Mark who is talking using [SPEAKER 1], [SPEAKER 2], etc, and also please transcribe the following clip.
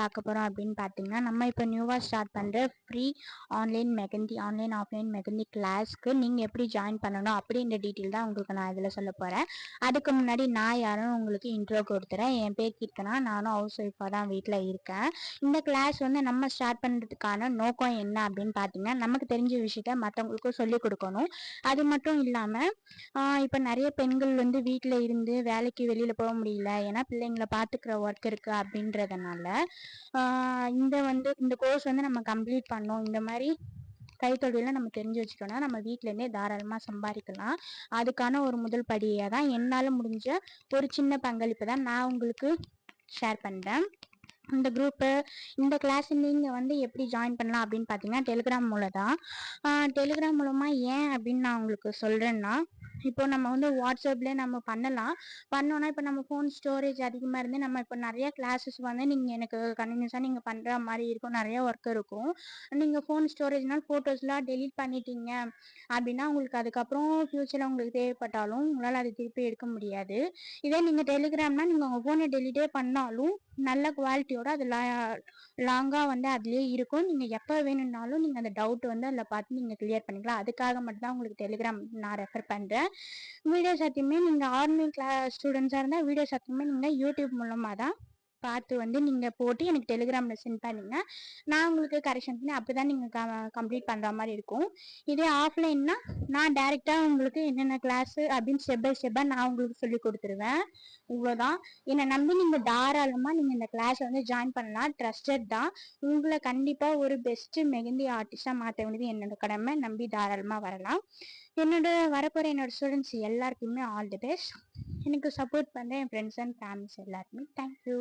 [SPEAKER 1] பார்க்க போகிறோம் அப்படின்னு பார்த்தீங்கன்னா நம்ம இப்போ நியூவாக ஸ்டார்ட் பண்ணுற free online mehndi online offline mehndi கிளாஸ்க்கு நீங்கள் எப்படி ஜாயின் பண்ணணும் அப்படின்ற டீட்டெயில் தான் உங்களுக்கு நான் இதில் சொல்ல போகிறேன் அதுக்கு முன்னாடி நான் யாரும் உங்களுக்கு இன்ட்ரோ கொடுத்துறேன். என் பேர் கீர்த்தனா நானும் ஹவுஸ் ஒய்ஃபாக தான் வீட்டில் இருக்கேன். இந்த கிளாஸ் வந்து நம்ம ஸ்டார்ட் பண்ணுறதுக்கான நோக்கம் என்ன அப்படின்னு பார்த்தீங்கன்னா நமக்கு தெரிஞ்ச விஷயத்த மற்றவங்களுக்கும் சொல்லிக் கொடுக்கணும். அது மட்டும் இல்லாமல் இப்போ நிறைய பெண்கள் வந்து வீட்டில் இருந்து வேலைக்கு வெளியில் போக முடியல. ஏன்னா பிள்ளைங்களை பார்த்துக்கிற ஒர்க் இருக்குது அப்படின்றதுனால இந்த வந்து இந்த கோர்ஸ் வந்து நம்ம கம்ப்ளீட் பண்ணோம். இந்த மாதிரி கைத்தொழிலாம் நம்ம தெரிஞ்சு வச்சுட்டோம்னா நம்ம வீட்டிலேருந்தே தாராளமாக சம்பாதிக்கலாம். அதுக்கான ஒரு முதல் படியாக தான் என்னால் முடிஞ்ச ஒரு சின்ன பங்களிப்பு தான் நான் உங்களுக்கு ஷேர் பண்ணுறேன் இந்த குரூப்பு இந்த கிளாஸ் நீங்கள் வந்து எப்படி ஜாயின் பண்ணலாம் அப்படின்னு பார்த்தீங்கன்னா டெலிகிராம் மூலம் தான் டெலிகிராம் மூலமாக ஏன் அப்படின்னு நான் உங்களுக்கு சொல்கிறேன்னா இப்போ நம்ம வந்து வாட்ஸ்அப்லேயே நம்ம பண்ணலாம். பண்ணோன்னா இப்போ நம்ம ஃபோன் ஸ்டோரேஜ் அதிகமாக இருந்து நம்ம இப்போ நிறைய கிளாஸஸ் வந்து நீங்கள் எனக்கு கண்டினியூஸாக நீங்கள் பண்ணுற மாதிரி இருக்கும். நிறைய ஒர்க் இருக்கும். நீங்கள் ஃபோன் ஸ்டோரேஜ்னால் ஃபோட்டோஸ்லாம் டெலிட் பண்ணிட்டீங்க அப்படின்னா உங்களுக்கு அதுக்கப்புறம் ஃப்யூச்சரில் உங்களுக்கு தேவைப்பட்டாலும் உங்களால் அதை திருப்பி எடுக்க முடியாது. இதே நீங்கள் டெலிகிராம்னா நீங்கள் உங்கள் ஃபோனை டெலிட்டே பண்ணாலும் நல்ல குவாலிட்டியோட அது லாங்காக வந்து அதுலேயே இருக்கும். நீங்கள் எப்போ வேணும்னாலும் நீங்கள் அந்த டவுட் வந்து அதில் பார்த்து நீங்கள் கிளியர் பண்ணிக்கலாம். அதுக்காக மட்டும்தான் உங்களுக்கு டெலிகிராம் நான் ரெஃபர் பண்ணுறேன் வீடியோ சத்தியமே நீங்கள் ஆர்மி கிளாஸ் ஸ்டூடெண்ட்ஸாக இருந்தால் வீடியோ சத்தியமே நீங்கள் யூடியூப் மூலமாக தான் பார்த்து வந்து நீங்கள் போட்டு எனக்கு டெலிகிராமில் சென்ட் பண்ணிங்க. நான் உங்களுக்கு கரெக்ஷன் பண்ணி அப்படி தான் நீங்கள் கம்ப்ளீட் பண்ணுற மாதிரி இருக்கும். இதே ஆஃப்லைன்னா நான் டேரெக்டாக உங்களுக்கு என்னென்ன கிளாஸு அப்படின்னு ஸ்டெப் பை ஸ்டெப்பாக நான் உங்களுக்கு சொல்லி கொடுத்துருவேன். இவ்வளோதான் என்னை நம்பி நீங்கள் தாராளமாக நீங்கள் இந்த கிளாஸை வந்து ஜாயின் பண்ணலாம். ட்ரஸ்டட் தான். உங்களை கண்டிப்பாக ஒரு பெஸ்ட்டு மெகந்தி ஆர்டிஸ்டாக மாற்ற வேண்டியது என்னோட கடமை. நம்பி தாராளமாக வரலாம். என்னோட வரப்போகிற என்னோட ஸ்டூடெண்ட்ஸ் எல்லாருக்குமே ஆல் தி பெஸ்ட் எனக்கு சப்போர்ட் பண்ணுற என் ஃப்ரெண்ட்ஸ் அண்ட் ஃபேமிலிஸ் எல்லாருக்குமே தேங்க்யூ